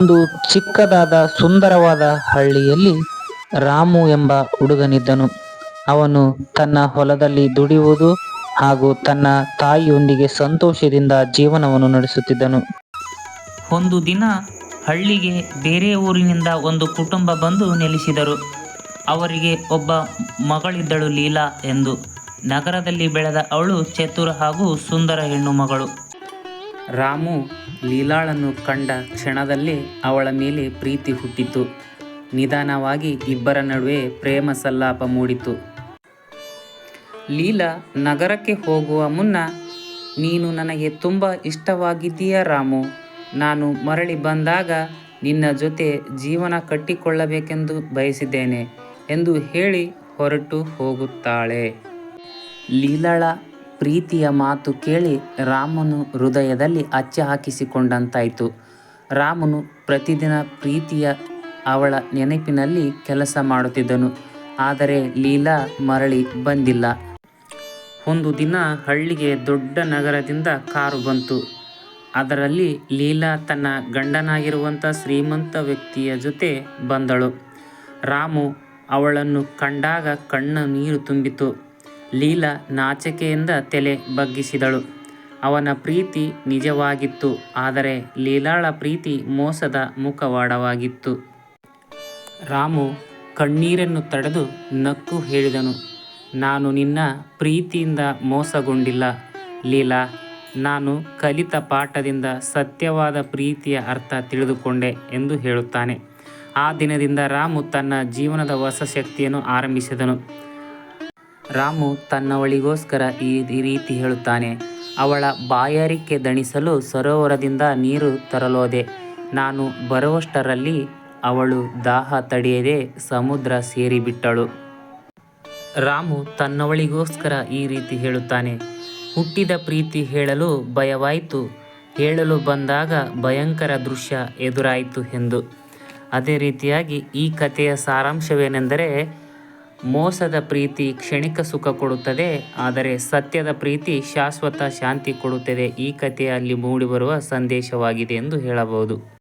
ಒಂದು ಚಿಕ್ಕದಾದ ಸುಂದರವಾದ ಹಳ್ಳಿಯಲ್ಲಿ ರಾಮು ಎಂಬ ಹುಡುಗನಿದ್ದನು. ಅವನು ತನ್ನ ಹೊಲದಲ್ಲಿ ದುಡಿಯುವುದು ಹಾಗೂ ತನ್ನ ತಾಯಿಯೊಂದಿಗೆ ಸಂತೋಷದಿಂದ ಜೀವನವನ್ನು ನಡೆಸುತ್ತಿದ್ದನು. ಒಂದು ದಿನ ಹಳ್ಳಿಗೆ ಬೇರೆ ಊರಿನಿಂದ ಒಂದು ಕುಟುಂಬ ಬಂದು ನೆಲೆಸಿದರು. ಅವರಿಗೆ ಒಬ್ಬ ಮಗಳಿದ್ದಳು ಲೀಲಾ ಎಂದು. ನಗರದಲ್ಲಿ ಬೆಳೆದ ಅವಳು ಚತುರ ಹಾಗೂ ಸುಂದರ ಹೆಣ್ಣು ಮಗಳು ರಾಮು ಲೀಲಾಳನ್ನು ಕಂಡ ಕ್ಷಣದಲ್ಲಿ ಅವಳ ಮೇಲೆ ಪ್ರೀತಿ ಹುಟ್ಟಿತು. ನಿಧಾನವಾಗಿ ಇಬ್ಬರ ನಡುವೆ ಪ್ರೇಮ ಸಲ್ಲಾಪ ಮೂಡಿತು. ಲೀಲಾ, ನಗರಕ್ಕೆ ಹೋಗುವ ಮುನ್ನ, ನೀನು ನನಗೆ ತುಂಬ ಇಷ್ಟವಾಗಿದ್ದೀಯ ರಾಮು. ನಾನು ಮರಳಿ ಬಂದಾಗ ನಿನ್ನ ಜೊತೆ ಜೀವನ ಕಟ್ಟಿಕೊಳ್ಳಬೇಕೆಂದು ಬಯಸಿದ್ದೇನೆ ಎಂದು ಹೇಳಿ ಹೊರಟು ಹೋಗುತ್ತಾಳೆ. ಲೀಲಾಳ ಪ್ರೀತಿಯ ಮಾತು ಕೇಳಿ ರಾಮನು ಹೃದಯದಲ್ಲಿ ಅಚ್ಚ ಹಾಕಿಸಿಕೊಂಡಂತಾಯಿತು. ರಾಮನು ಪ್ರತಿದಿನ ಪ್ರೀತಿಯ ಅವಳ ನೆನಪಿನಲ್ಲಿ ಕೆಲಸ ಮಾಡುತ್ತಿದ್ದನು. ಆದರೆ ಲೀಲಾ ಮರಳಿ ಬಂದಿಲ್ಲ. ಒಂದು ದಿನ ಹಳ್ಳಿಗೆ ದೊಡ್ಡ ನಗರದಿಂದ ಕಾರು ಬಂತು. ಅದರಲ್ಲಿ ಲೀಲಾ ತನ್ನ ಗಂಡನಾಗಿರುವಂಥ ಶ್ರೀಮಂತ ವ್ಯಕ್ತಿಯ ಜೊತೆ ಬಂದಳು. ರಾಮು ಅವಳನ್ನು ಕಂಡಾಗ ಕಣ್ಣ ನೀರು ತುಂಬಿತು. ಲೀಲಾ ನಾಚಿಕೆಯಿಂದ ತಲೆ ಬಗ್ಗಿಸಿದಳು. ಅವನ ಪ್ರೀತಿ ನಿಜವಾಗಿತ್ತು, ಆದರೆ ಲೀಲಾಳ ಪ್ರೀತಿ ಮೋಸದ ಮುಖವಾಡವಾಗಿತ್ತು. ರಾಮು ಕಣ್ಣೀರನ್ನು ತಡೆದು ನಕ್ಕು ಹೇಳಿದನು, ನಾನು ನಿನ್ನ ಪ್ರೀತಿಯಿಂದ ಮೋಸಗೊಂಡಿಲ್ಲ. ಲೀಲಾ, ನಾನು ಕಲಿತ ಪಾಠದಿಂದ ಸತ್ಯವಾದ ಪ್ರೀತಿಯ ಅರ್ಥ ತಿಳಿದುಕೊಂಡೆ ಎಂದು ಹೇಳುತ್ತಾನೆ. ಆ ದಿನದಿಂದ ರಾಮು ತನ್ನ ಜೀವನದ ಹೊಸ ಶಕ್ತಿಯನ್ನು ಆರಂಭಿಸಿದನು. ರಾಮು ತನ್ನವಳಿಗೋಸ್ಕರ ಈ ರೀತಿ ಹೇಳುತ್ತಾನೆ, ಅವಳ ಬಾಯಾರಿಕೆ ದಣಿಸಲು ಸರೋವರದಿಂದ ನೀರು ತರಲೋದೆ, ನಾನು ಬರುವಷ್ಟರಲ್ಲಿ ಅವಳು ದಾಹ ತಡೆಯದೆ ಸಮುದ್ರ ಸೇರಿಬಿಟ್ಟಳು. ರಾಮು ತನ್ನವಳಿಗೋಸ್ಕರ ಈ ರೀತಿ ಹೇಳುತ್ತಾನೆ, ಹುಟ್ಟಿದ ಪ್ರೀತಿ ಹೇಳಲು ಭಯವಾಯಿತು, ಹೇಳಲು ಬಂದಾಗ ಭಯಂಕರ ದೃಶ್ಯ ಎದುರಾಯಿತು ಎಂದು. ಅದೇ ರೀತಿಯಾಗಿ ಈ ಕಥೆಯ ಸಾರಾಂಶವೇನೆಂದರೆ ಮೋಸದ ಪ್ರೀತಿ ಕ್ಷಣಿಕ ಸುಖ ಕೊಡುತ್ತದೆ, ಆದರೆ ಸತ್ಯದ ಪ್ರೀತಿ ಶಾಶ್ವತ ಶಾಂತಿ ಕೊಡುತ್ತದೆ. ಈ ಕಥೆಯಲ್ಲಿ ಮೂಡಿಬರುವ ಸಂದೇಶವಾಗಿದೆ ಎಂದು ಹೇಳಬಹುದು.